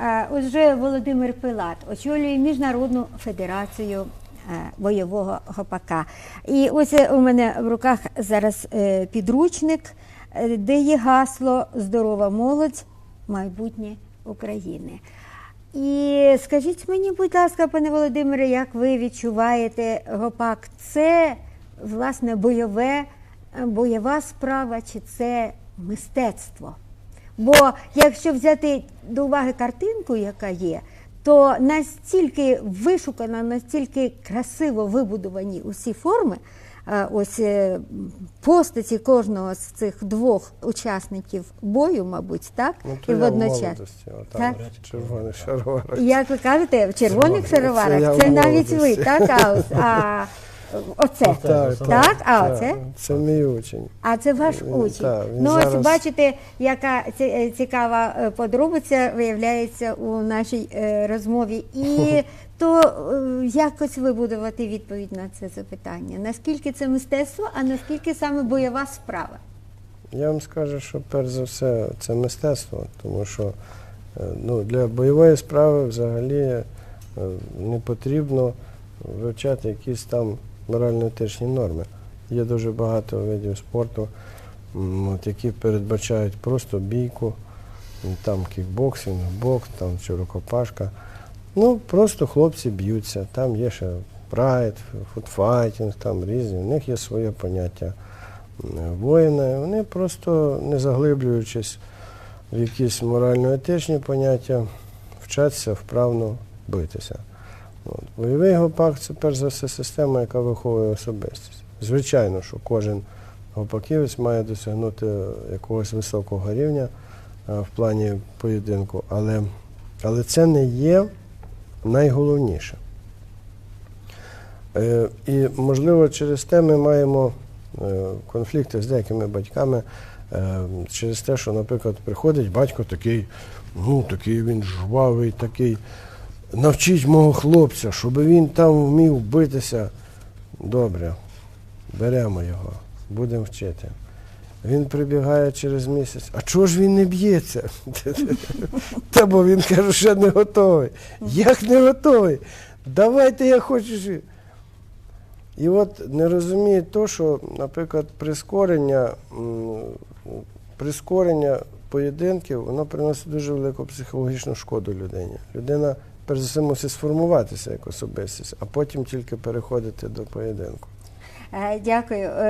Е, Отже, Володимир Пилат очолює Міжнародну федерацію е, бойового гопака. І ось е, у мене в руках зараз підручник, де є гасло Здорова молодь, майбутнє України. І скажіть мені, будь ласка, пане Володимире, як ви відчуваєте гопак? Це власне бойове, бойова справа чи це мистецтво? Бо якщо взяти до уваги картинку, яка є, то настільки вишукано, настільки красиво вибудовані усі форми, е, ось е, постаті кожного з цих двох учасників бою, мабуть, так? Ну, І то я в водночас. Так. червоних шароварах. Як ви кажете, в червоних Це шароварах в це навіть ви, так? А, а оце. Так, Так, а оце? Це мій учень. А це ваш учень. так, він ну, ось бачите, яка ці- е, цікава е, подробиця виявляється у нашій е, розмові. І то е, якось вибудувати відповідь на це запитання. Наскільки це мистецтво, а наскільки саме бойова справа? Я вам скажу, що перш за все це мистецтво, тому що е, ну, для бойової справи взагалі е, не потрібно вивчати якісь там морально-етичні норми. Є дуже багато видів спорту, от, які передбачають просто бійку, там кікбоксинг, бокс, там чи рукопашка. Ну, просто хлопці б'ються. Там є ще прайд, футфайтінг, там різні. У них є своє поняття м, воїни. Вони просто не заглиблюючись в якісь морально-етичні поняття, вчаться вправно битися. От. Бойовий гопак це перш за все система, яка виховує особистість. Звичайно, що кожен гопаківець має досягнути якогось високого рівня е, в плані поєдинку, але, але це не є найголовніше. Е, І, можливо, через те ми маємо е, конфлікти з деякими батьками, через те, що, наприклад, приходить батько такий, ну, такий він жвавий, такий. Навчіть мого хлопця, щоб він там вмів битися. Добре, беремо його, будемо вчити. Він прибігає через місяць. А чого ж він не б'ється? Та бо він каже, що не готовий. Як не готовий? Давайте я хочу. жи-». І от не розуміє то, що, наприклад, прискорення, прискорення поєдинків, воно приносить дуже велику психологічну шкоду людині. Людина, перш за все, мусить сформуватися як особистість, а потім тільки переходити до поєдинку. Е, Дякую.